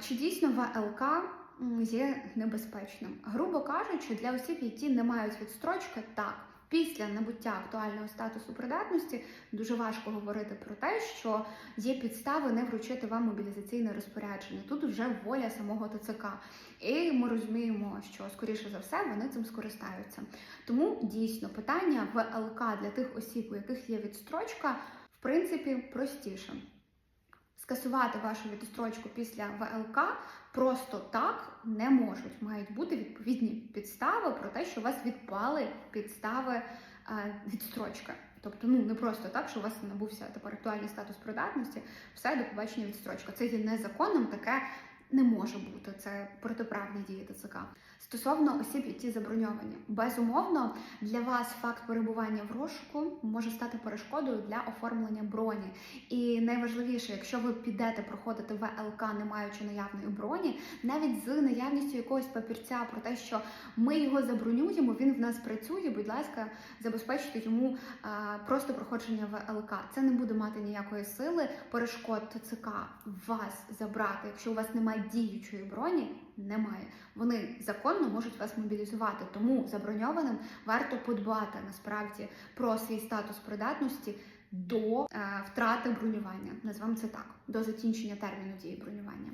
Чи дійсно ВЛК є небезпечним? Грубо кажучи, для осіб, які не мають відстрочки, так. Після набуття актуального статусу придатності дуже важко говорити про те, що є підстави не вручити вам мобілізаційне розпорядження. Тут вже воля самого ТЦК. І ми розуміємо, що скоріше за все вони цим скористаються. Тому дійсно питання ВЛК для тих осіб, у яких є відстрочка, в принципі, простіше. Скасувати вашу відстрочку після ВЛК просто так не можуть. Мають бути відповідні підстави про те, що у вас відпали підстави е, відстрочки. Тобто, ну не просто так, що у вас набувся тепер актуальний статус придатності, все до побачення відстрочка. Це є незаконним, таке не може бути. Це протиправні дії ТЦК. Стосовно осіб, які заброньовані, безумовно для вас факт перебування в розшуку може стати перешкодою для оформлення броні. І найважливіше, якщо ви підете проходити ВЛК, не маючи наявної броні, навіть з наявністю якогось папірця про те, що ми його забронюємо, він в нас працює. Будь ласка, забезпечте йому просто проходження ВЛК. Це не буде мати ніякої сили. Перешкод ТЦК вас забрати, якщо у вас немає діючої броні. Немає. Вони законно можуть вас мобілізувати, тому заброньованим варто подбати насправді про свій статус придатності до е, втрати бронювання. Назвам це так, до закінчення терміну дії бронювання.